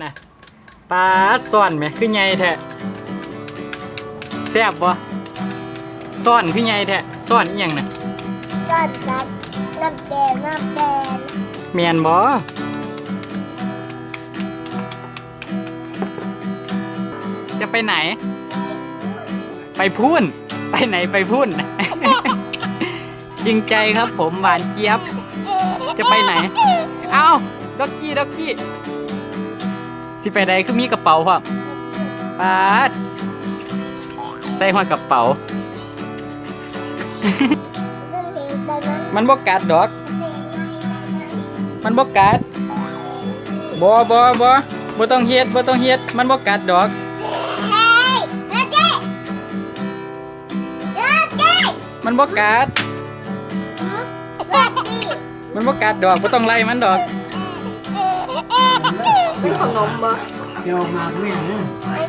นะปลาดซ่อนไหมคือไงแท้แซ่บบ่ซ่อนคือไงแท้ซ่อนอีหยังน่ะก้อนน้ำน้ำแดงน้ำแดงแม่นบ่จะไปไหน ไปพูนไปไหนไปพูน จริงใจครับผมหวานเจี๊ยบ จะไปไหน เอ้าด็อกกี้ด็อกกี้ สิไปใดคือมีกระเป๋าครับปาดใส่หัวกระเป๋าเรื่องเห็นตอนนั้นมันบ่กัดดอกเด็กไม่ได้นะมันบ่กัดบ่บ่บ่บ่ต้องเฮ็ดบ่ต้องเฮ็ด มันบ่กัดดอกเฮ้ยเด็กเด็กเด็กเด็กมันบ่กัดเด็กดีมันบ่กัดดอกบ่ต้องไล่มันดอกเป็น ขนมบ่เดี๋ยวมาแม่นะไอ้